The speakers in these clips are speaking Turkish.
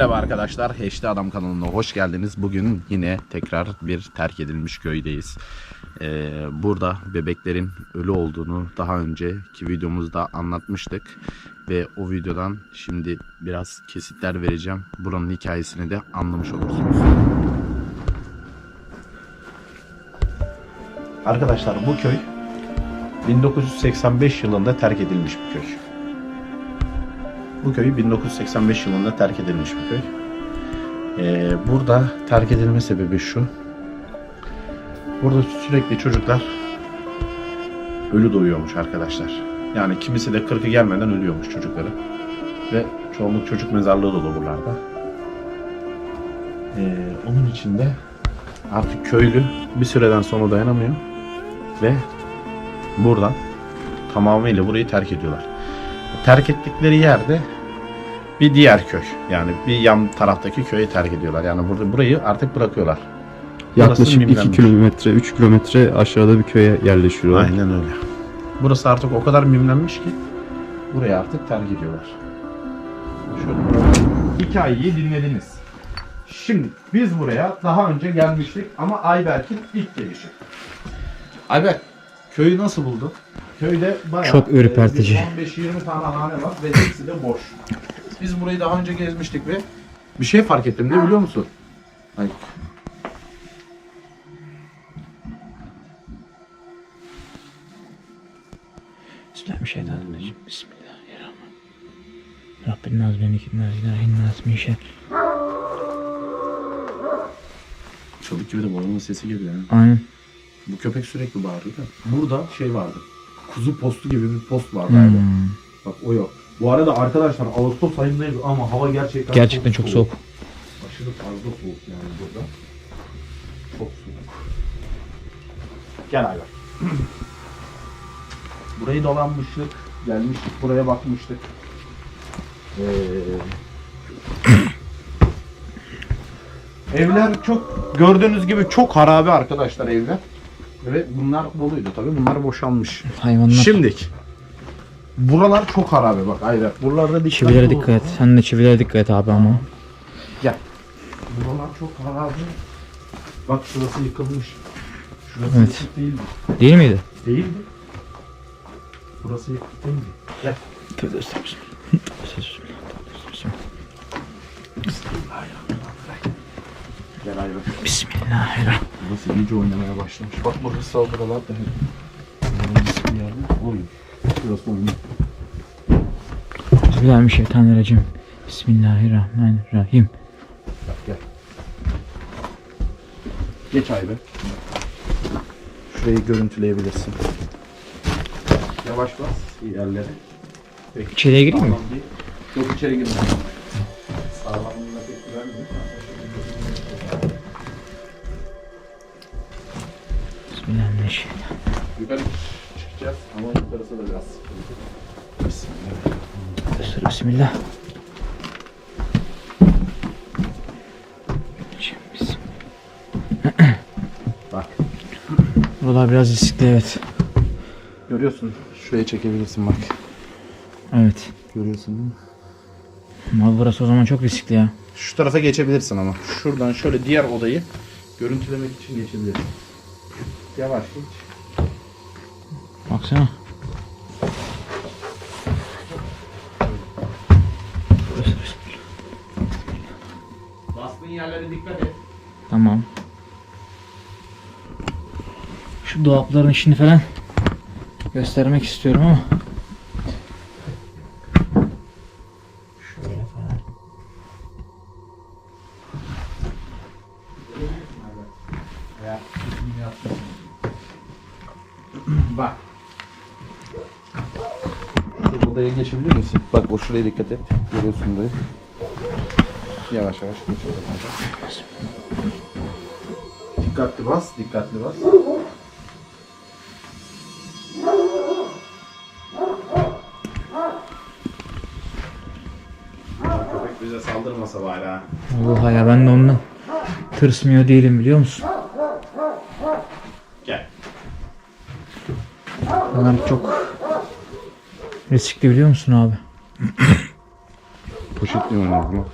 Merhaba arkadaşlar, Heşli Adam kanalına hoş geldiniz. Bugün yine tekrar bir terk edilmiş köydeyiz. Ee, burada bebeklerin ölü olduğunu daha önceki videomuzda anlatmıştık. Ve o videodan şimdi biraz kesitler vereceğim. Buranın hikayesini de anlamış olursunuz. Arkadaşlar bu köy 1985 yılında terk edilmiş bir köy. Bu köy 1985 yılında terk edilmiş bir köy. Ee, burada terk edilme sebebi şu. Burada sürekli çocuklar ölü doğuyormuş arkadaşlar. Yani kimisi de 40'ı gelmeden ölüyormuş çocukları. Ve çoğunluk çocuk mezarlığı dolu buralarda. Ee, onun için de artık köylü bir süreden sonra dayanamıyor. Ve buradan tamamıyla burayı terk ediyorlar terk ettikleri yerde bir diğer köy. Yani bir yan taraftaki köyü terk ediyorlar. Yani burada burayı artık bırakıyorlar. Yaklaşık 2 mimlenmiş. kilometre, 3 kilometre aşağıda bir köye yerleşiyorlar. Aynen öyle. Burası artık o kadar mimlenmiş ki burayı artık terk ediyorlar. Şöyle hikayeyi dinlediniz. Şimdi biz buraya daha önce gelmiştik ama Ayberk'in ilk gelişi. Ayberk köyü nasıl buldun? Köyde bayağı Çok ürpertici. e, bir 15-20 tane hane var ve hepsi de boş. Biz burayı daha önce gezmiştik ve bir şey fark ettim ne biliyor musun? Ay, Bismillahirrahmanirrahim. Bismillahirrahmanirrahim. Rabbin naz beni kimler ilahin nas min şer. Çabuk gibi de balonun sesi geliyor. Aynen. Bu köpek sürekli bağırıyor da. Burada şey vardı. Kuzu postu gibi bir post vardı abi. Hmm. Bak o yok. Bu arada arkadaşlar Ağustos ayındayız ama hava gerçekten Gerçekten çok soğuk. Aşırı fazla soğuk yani burada. Çok soğuk. Gel abi. Burayı dolanmıştık. Gelmiştik buraya bakmıştık. Ee, evler çok gördüğünüz gibi çok harabe arkadaşlar evler. Ve bunlar doluydu tabii. Bunlar boşalmış. Hayvanlar. Şimdik. Buralar çok harabe bak Ayber. Buralarda dikkatli Çivilere ol. dikkat et. Sen de çivilere dikkat et abi ama. Gel. Buralar çok harabe. Bak şurası yıkılmış. Şurası Evet. yıkık değildi. Değil miydi? Değildi. Burası yıkık değildi. Gel. Tövbe estağfurullah. Gel Ayber. Bismillahirrahmanirrahim. Burası iyice oynamaya başlamış. Bak burası o buralar da hep. Bir yerde oyun. Burası. Bismillahirrahmanirrahim. Bismillahirrahmanirrahim. Bak gel. Geç Ayber. Şurayı görüntüleyebilirsin. Yavaş bas ilerlere. Peki. İçeriye gireyim mi? Yok içeri girme. Bak Buralar biraz riskli evet. görüyorsun. Şuraya çekebilirsin bak. Evet. Görüyorsun değil mi? Ama burası o zaman çok riskli ya. Şu tarafa geçebilirsin ama. Şuradan şöyle diğer odayı görüntülemek için geçebilirsin. Yavaş geç. Baksana. Şu dolapların işini falan göstermek istiyorum ama. Şöyle falan. Bak. Odaya geçebilir misin? Bak o şuraya dikkat et. Görüyorsun burayı. Yavaş yavaş geç. Dikkatli bas, dikkatli bas. Saldırmasa bari ha. Vallahi ya ben de ondan tırsmıyor değilim biliyor musun? Gel. Bunlar çok riskli biliyor musun abi? Poşetli mi bunu?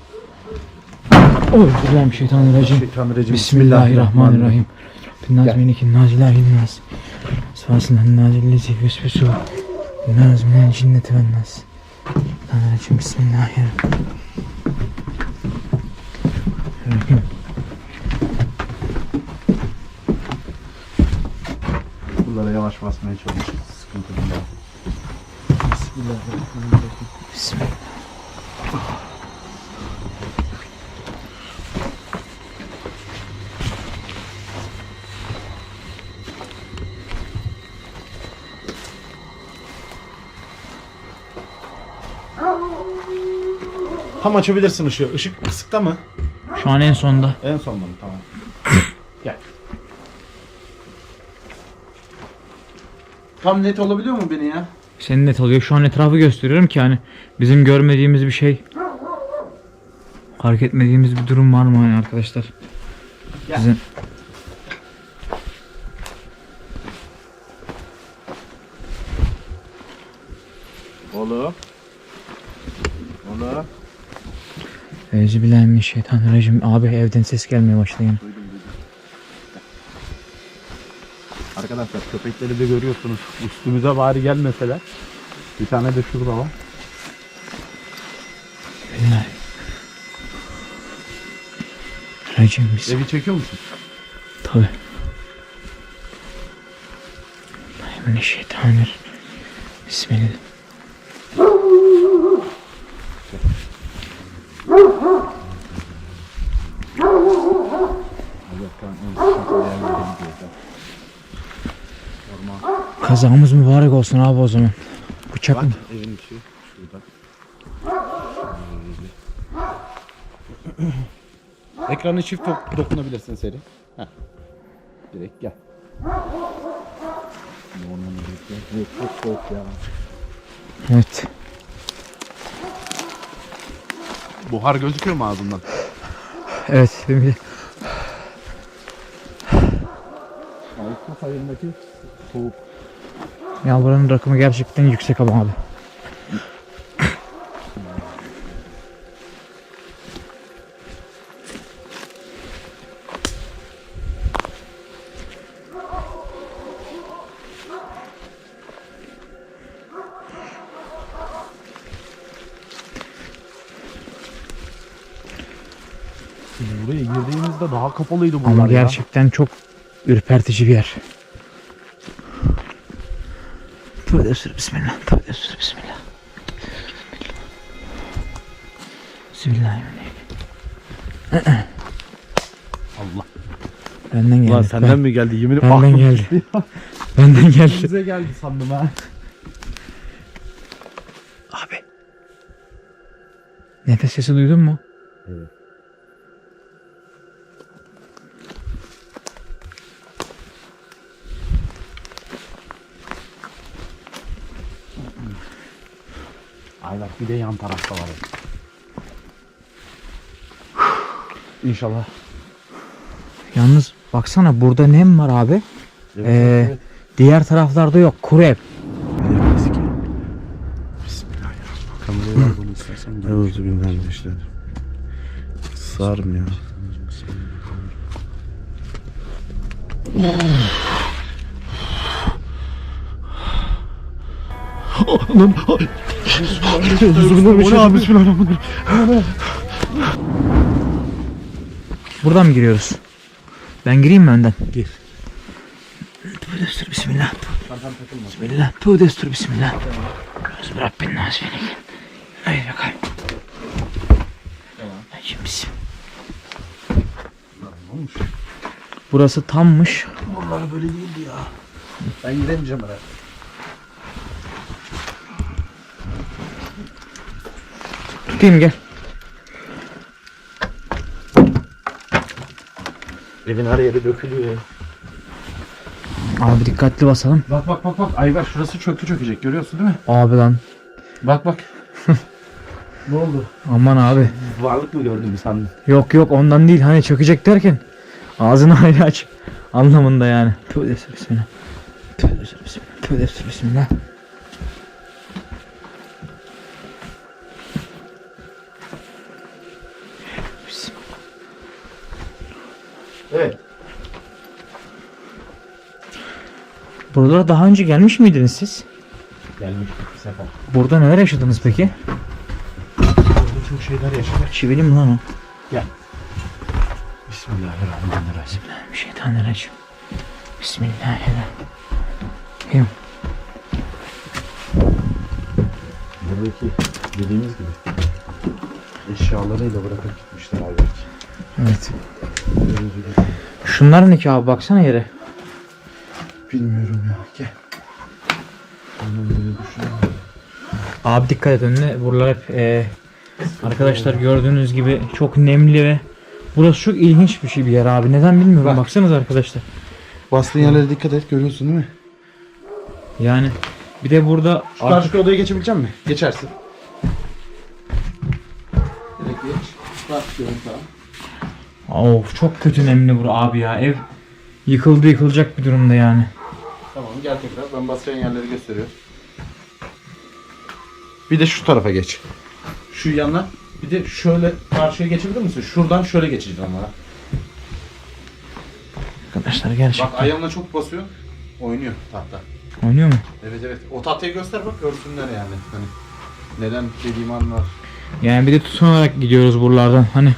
Euzubillahimineşşeytanirracim. Şeytanirracim. Bismillahirrahmanirrahim. Binnaz menikin naz ilahin nas. Sırasından nazillezi yüsfesu. Naz minel cinneti ven nas. Tanrıcım Bismillahirrahmanirrahim. Bunlara yavaş basmaya çalışıyoruz. Sıkıntı değil. Bismillah. Tam açabilirsin ışığı. Işık kısıkta mı? Şu an en sonda. En son mu? Tamam. Gel. Tam net olabiliyor mu beni ya? Senin net oluyor. Şu an etrafı gösteriyorum ki hani bizim görmediğimiz bir şey fark etmediğimiz bir durum var mı hani arkadaşlar? Gel. Sizin. Oğlum. Euzubillahimineşşeytanirracim. Abi evden ses gelmeye başladı yine. Arkadaşlar köpekleri de görüyorsunuz. Üstümüze bari gelmeseler. Bir tane de şurada var. Bismillah. Racim bismillah. Evi çekiyor musun? Tabi. Mineşşeytanirracim. Bismillah. Kazamız mübarek olsun abi o zaman. Bıçak mı? evin içi şurada. Ekranı çift dok- dokunabilirsin seri. Heh. Direkt gel. Yok, Çok soğuk ya. Evet. Buhar gözüküyor mu ağzından? Evet. De- Ağustos ayındaki soğuk. Ya buranın rakımı gerçekten yüksek ama abi. Buraya girdiğimizde daha kapalıydı buralar Ama ya. gerçekten çok ürpertici bir yer. Tövbe estağfurullah, bismillah. Tövbe estağfurullah, bismillah. Bismillahirrahmanirrahim. Allah. Benden geldi. Ulan senden mi geldi? Yemin Ben- benden geldi. Benden geldi. Bize geldi sandım ha. Abi. Nefes sesi duydun mu? Evet. Ay bak bir de yan tarafta var. İnşallah. Yalnız baksana burada nem var abi. Evet, Ee, evet. Diğer taraflarda yok. Kuru ev. Kamerayı al bunu istersen. Yavuz bilmem işte. Sarım ya. Lan Bismillahirrahmanirrahim. Buradan mı giriyoruz? Ben gireyim mi önden? Gir. Tövbe destur bismillah. Bismillah. Tövbe destur bismillah. Göz Rabbin nas fenikin. Haydi bakalım. Şimdi bismillah. Burası tammış. Buralar böyle değildi ya. Ben giremeyeceğim herhalde. Tutayım gel. Evin her yeri dökülüyor. Abi dikkatli basalım. Bak bak bak bak Ayber şurası çöktü çökecek görüyorsun değil mi? Abi lan. Bak bak. ne oldu? Aman abi. Varlık mı gördün mü sandın? Yok yok ondan değil. Hani çökecek derken. Ağzını hayli aç. Anlamında yani. Tövbe bismillah. Tövbe bismillah. Tövbe. Bismillah. Buralara daha önce gelmiş miydiniz siz? Gelmiştik bir sefer. Burada neler yaşadınız peki? Burada çok şeyler yaşadık. Çivili mi lan o? Bismillahirrahmanirrahim. Şeytanirracim. Bismillahirrahmanirrahim. Buradaki dediğimiz gibi eşyalarıyla bırakıp gitmişler belki. Evet. Şunlar ne ki abi baksana yere. Bilmiyorum Abi dikkat et önüne. Buralar hep e, arkadaşlar gördüğünüz gibi çok nemli ve burası çok ilginç bir şey bir yer abi. Neden bilmiyorum. Bak. Baksanız arkadaşlar. Bastığın yerlere dikkat et görüyorsun değil mi? Yani bir de burada Şu karşı odaya geçebilecek misin? Geçersin. Direkt geç. Bak görüntü. Of çok kötü nemli bura abi ya. Ev yıkıldı yıkılacak bir durumda yani. Tamam gel tekrar. Ben basacağın yerleri gösteriyorum. Bir de şu tarafa geç. Şu yana. Bir de şöyle karşıya geçebilir misin? Şuradan şöyle geçeceksin ama. Arkadaşlar gerçekten. Bak ayağına çok basıyor. Oynuyor tahta. Oynuyor mu? Evet evet. O tahtayı göster bak görsünler yani. Hani neden dediğim anlar. Yani bir de tutunarak gidiyoruz buralardan. Hani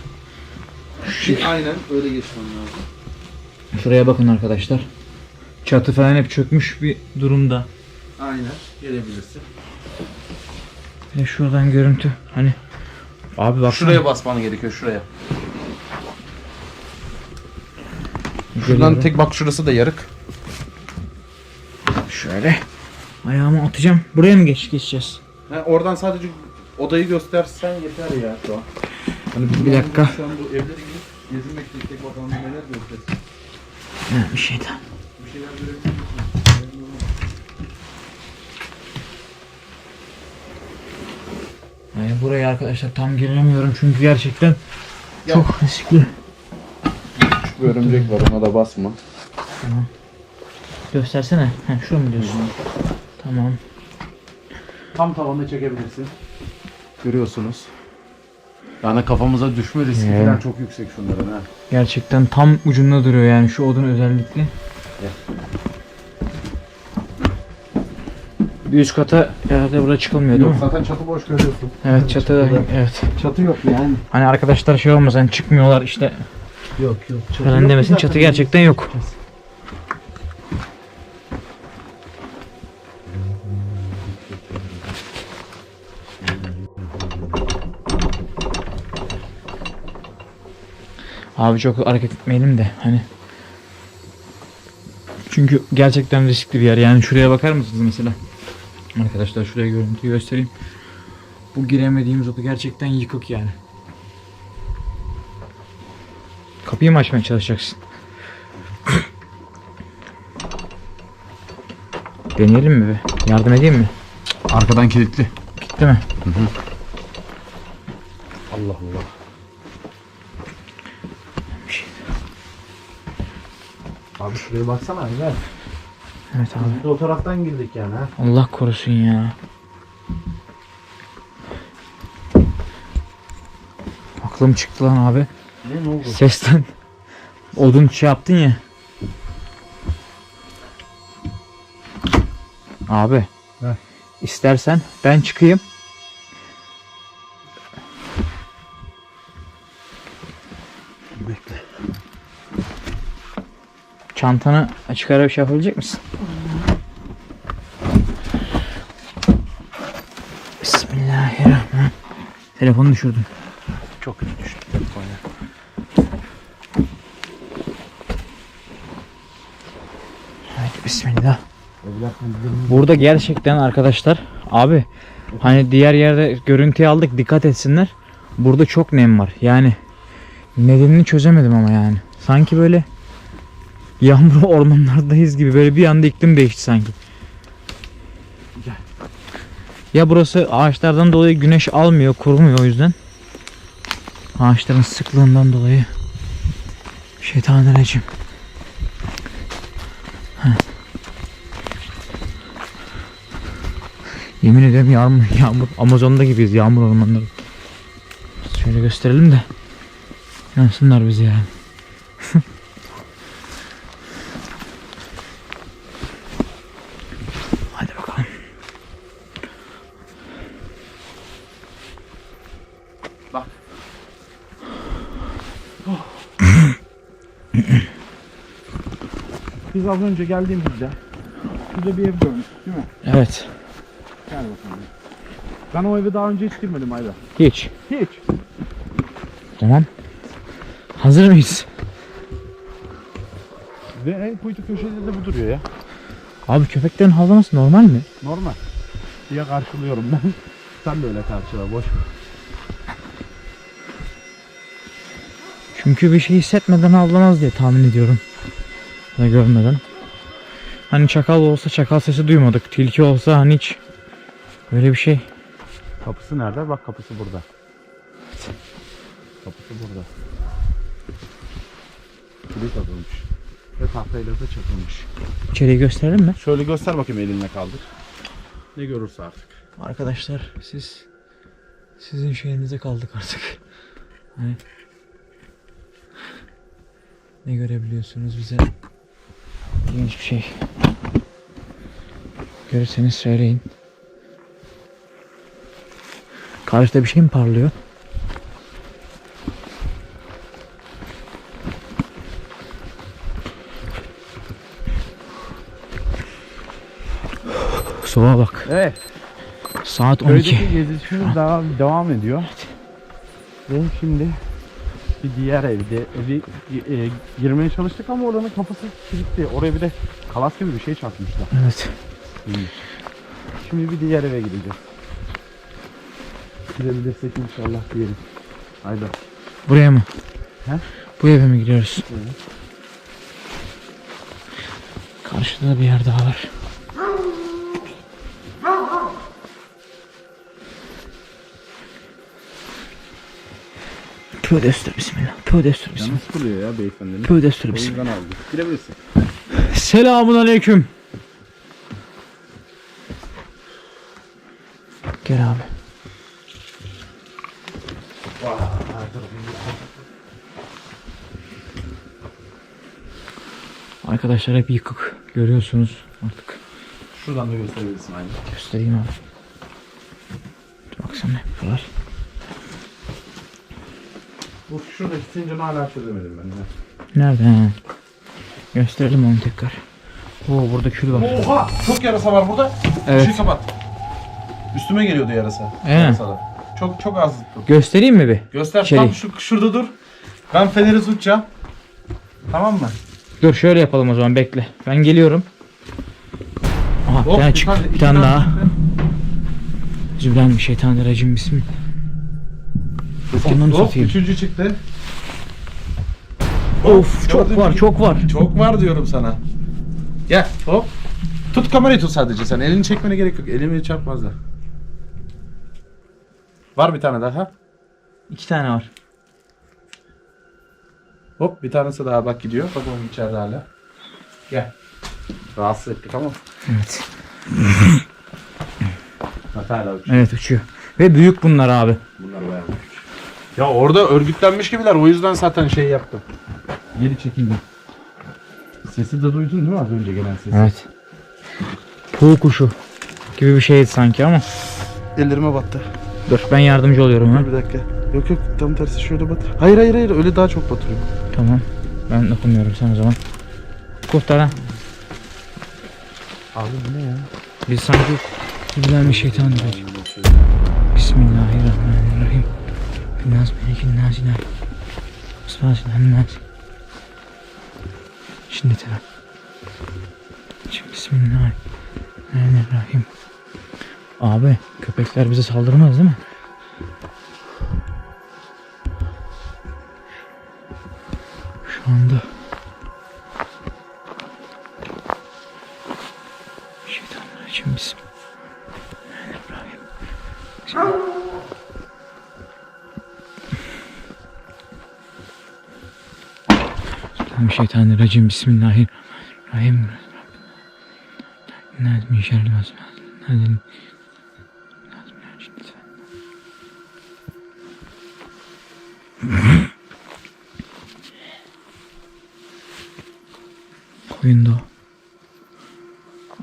Şey, aynen öyle geçmem lazım. şuraya bakın arkadaşlar. Çatı falan hep çökmüş bir durumda. Aynen. Gelebilirsin. De şuradan görüntü. Hani abi bak Şuraya basman gerekiyor şuraya. Şuradan tek bak şurası da yarık. şöyle ayağımı atacağım. Buraya mı geç geçeceğiz? Ha, oradan sadece odayı göstersen yeter ya şu an. Hani Bir dakika. Şu an bu evlere gidip gezinmek tek tek bakalım neler göreceğiz. Ha, bir şeytan. Bir şeyler görebiliriz. Yani buraya arkadaşlar tam giremiyorum çünkü gerçekten Gel. çok riskli. Küçük bir örümcek var ona da basma. Göstersene. Ha, şunu mu diyorsun? Tamam. Tam tavanda çekebilirsin. Görüyorsunuz. Yani kafamıza düşme riski falan çok yüksek şunların ha. Gerçekten tam ucunda duruyor yani şu odun özellikle. Bir üst kata herhalde burada çıkılmıyor değil Yok mi? zaten çatı boş görüyorsun. Evet çatı evet. Çatı yok yani. Hani arkadaşlar şey olmaz hani çıkmıyorlar işte Yok yok. Çatı falan yok demesin ki çatı zaten. gerçekten yok. Abi çok hareket etmeyelim de hani. Çünkü gerçekten riskli bir yer. Yani şuraya bakar mısınız mesela? Arkadaşlar şuraya görüntüyü göstereyim. Bu giremediğimiz oda gerçekten yıkık yani. Kapıyı mı açmaya çalışacaksın? Deneyelim mi be? Yardım edeyim mi? Arkadan kilitli. Gitti mi? Allah Allah. Abi şuraya baksana gel. Evet abi. Biz de o taraftan girdik yani ha. Allah korusun ya. Aklım çıktı lan abi. Ne ne oldu? Sesten. Odun şey yaptın ya. Abi. Heh. İstersen ben çıkayım. Bekle. Çantanı açık ara bir şey yapabilecek misin? Bismillahirrahmanirrahim. Telefonu düşürdüm. Çok kötü düştü telefon ya. Haydi bismillah. Burada gerçekten arkadaşlar abi hani diğer yerde görüntüyü aldık dikkat etsinler. Burada çok nem var. Yani nedenini çözemedim ama yani. Sanki böyle yağmurlu ormanlardayız gibi böyle bir anda iklim değişti sanki. Ya burası ağaçlardan dolayı güneş almıyor, kurumuyor o yüzden. Ağaçların sıklığından dolayı. Şeytanirracim. Yemin ederim yağmur, yağmur. Amazon'da gibiyiz yağmur ormanları. Şöyle gösterelim de. Yansınlar bizi yani. Biz az önce geldiğimizde şurada bir ev görmüştük değil mi? Evet. Gel bakalım. Ben o evi daha önce hiç girmedim Ayda. Hiç. Hiç. Tamam. Hazır mıyız? Ve en kuytu köşede de bu duruyor ya. Abi köpeklerin havlaması normal mi? Normal. Diye karşılıyorum ben. Sen de öyle karşıla boş ver. Çünkü bir şey hissetmeden havlamaz diye tahmin ediyorum. Da görmeden. Hani çakal olsa çakal sesi duymadık. Tilki olsa hani hiç böyle bir şey. Kapısı nerede? Bak kapısı burada. Kapısı burada. Kilit atılmış. Ve tahtayla da çakılmış. İçeriği gösterelim mi? Şöyle göster bakayım elinle kaldır. Ne görürse artık. Arkadaşlar siz sizin şeyinize kaldık artık. Hani ne görebiliyorsunuz bize ilginç bir şey. Görürseniz söyleyin. Karşıda bir şey mi parlıyor? Soğuğa bak. Evet. Saat 12. Köydeki gezişimiz daha devam ediyor. Ve şimdi bir diğer evde evi e, girmeye çalıştık ama oranın kapısı kilitli. Oraya bir de kalas gibi bir şey çakmışlar. Evet. Şimdi bir diğer eve gideceğiz. Gidebilirsek inşallah diyelim. Haydi. Buraya mı? He? Bu eve mi gidiyoruz? Evet. Karşıda da bir yer daha var. Tövbe estağfurullah bismillah. Tövbe estağfurullah bismillah. Yalnız kılıyor ya beyefendinin. Estağfurullah O bismillah. yüzden aldık. Girebilirsin. Selamun aleyküm. Gel abi. Arkadaşlar hep yıkık. Görüyorsunuz artık. Şuradan da gösterebilirsin aynı. Göstereyim abi. Dur baksana ne yapıyorlar. Bu şuradaki zincirini hala çözemedim ben de. Nerede? He. Gösterelim onu tekrar. Oo burada kül var. Oha! Çok yarasa var burada. Evet. Işığı kapat. Üstüme geliyordu yarasa. Ee? Yarasalar. Çok çok az. Göstereyim mi bir? Göster Şey- tam şu, şurada dur. Ben feneri tutacağım. Tamam mı? Dur şöyle yapalım o zaman bekle. Ben geliyorum. Aha bir Hop, tane bir çıktı. tane- Bir daha. çıktı. Bismillahirrahmanirrahim. Bismillah. Ondan Hop satayım. üçüncü çıktı. Of çok Gördün var mü? çok var. Çok var diyorum sana. Gel hop. Tut kamerayı tut sadece sen. Elini çekmene gerek yok. Elimi çarpmazlar. Var bir tane daha. İki tane var. Hop bir tanesi daha bak gidiyor. Bak onun içeride hala. Gel. Rahatsız ettik ama. Evet. Bak hala uçuyor. Evet uçuyor. Ve büyük bunlar abi. Bunlar bayağı. Ya orada örgütlenmiş gibiler. O yüzden zaten şey yaptım. Geri çekildim. Sesi de duydun değil mi az önce gelen sesi? Evet. Tuğ kuşu gibi bir şeydi sanki ama. Ellerime battı. Dur ben yardımcı oluyorum ha. Dur bir dakika. Yok yok tam tersi şöyle bat. Hayır hayır hayır öyle daha çok batırıyor. Tamam. Ben dokunmuyorum sen o zaman. Kurtar Abi bu ne ya? Biz sanki bilen bir şeytan dedik. Bismillahirrahmanirrahim. Nas melikin nasina. Bismillahirrahmanirrahim. nas. Şimdi tamam. Şimdi Bismillahirrahmanirrahim. Abi köpekler bize saldırmaz değil mi? Şu anda Şeytanirracim Bismillahirrahmanirrahim. Nazmi şerril Nazmi Oyunda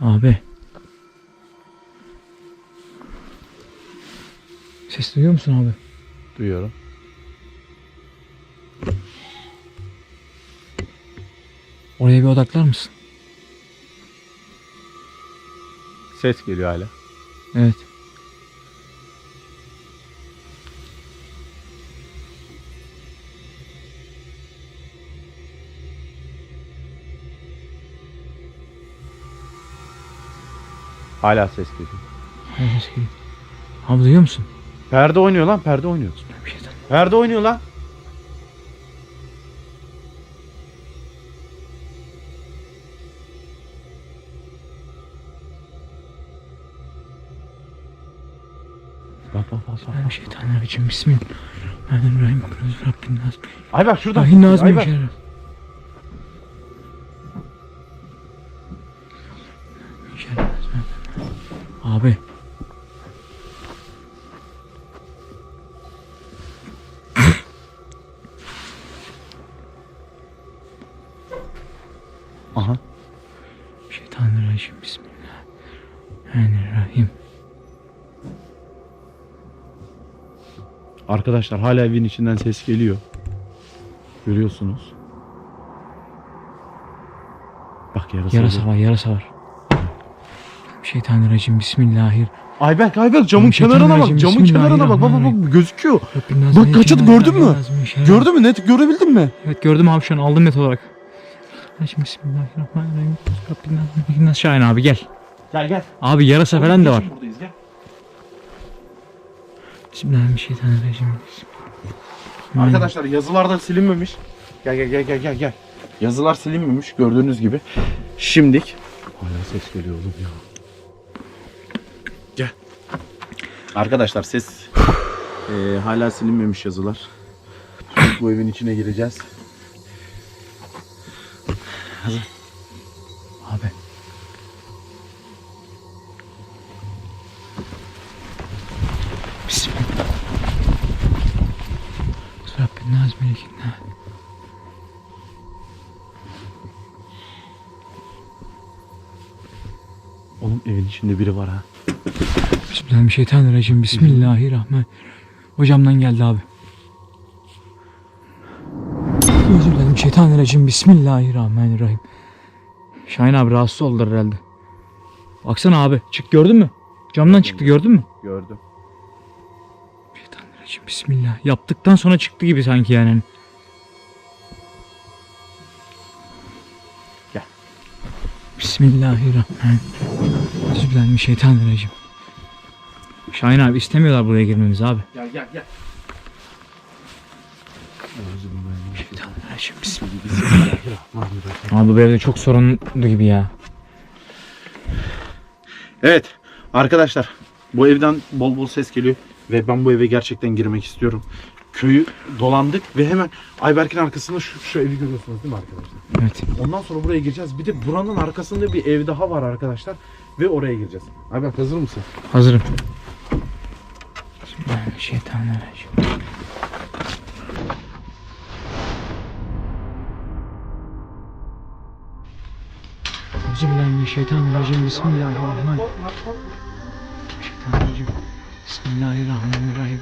o. Abi. Ses duyuyor musun abi? Duyuyorum. Oraya bir odaklar mısın? Ses geliyor hala. Evet. Hala ses geliyor. Ses geliyor. Abi duyuyor musun? Perde oynuyor lan perde oynuyor. Perde oynuyor lan. Bak. Şeytanirracim. Bismillahirrahmanirrahim. Rabbin. Ay bak şurada. Ay nazmi Ay bak. Arkadaşlar hala evin içinden ses geliyor. Görüyorsunuz. Bak yarasa. Yarasa var, yarasa var. Şeytanirracim. Bismillahirrahmanirrahim. Ayberk Ayberk camın kenarına bak. Camın kenarına bak. Bak bak bak gözüküyor. Bak, yekin gördün mü? Gördün mü net görebildin mi? Evet gördüm abi şu an aldım net olarak. Şimdi Bismillahirrahmanirrahim. Nas. Şahin abi gel. Gel gel. Abi yarasa falan da var. Buradayız gel. Bismillahirrahmanirrahim. Arkadaşlar yazılardan silinmemiş. Gel gel gel gel gel gel. Yazılar silinmemiş gördüğünüz gibi. Şimdik. Hala ses geliyor oğlum ya. Gel. Arkadaşlar ses eee, hala silinmemiş yazılar. Bu evin içine gireceğiz. Abi. İçinde biri var ha. Bismillahirrahmanirrahim. Bismillahirrahmanirrahim. Hocamdan geldi abi. Özür dilerim şeytanirracim. Bismillahirrahmanirrahim. Şahin abi rahatsız oldu herhalde. Baksana abi. Çık gördün mü? Camdan çıktı gördün mü? Gördüm. Şeytanirracim. Bismillah. Yaptıktan sonra çıktı gibi sanki yani. Gel. Bismillahirrahmanirrahim. Özür dilerim şeytanirracim. Şahin abi istemiyorlar buraya girmemizi abi. Gel gel gel. Şeytanirracim. Bismillah. Abi bu evde çok sorunlu gibi ya. Evet arkadaşlar bu evden bol bol ses geliyor ve ben bu eve gerçekten girmek istiyorum. Köyü dolandık ve hemen Ayberk'in arkasında şu, şu evi görüyorsunuz değil mi arkadaşlar? Evet. Ondan sonra buraya gireceğiz. Bir de buranın arkasında bir ev daha var arkadaşlar ve oraya gireceğiz. Ayberk hazır mısın? Hazırım. Euzubillahimineşşeytanirracim. Bismillahirrahmanirrahim. Şeytanirracim. Bismillahirrahmanirrahim.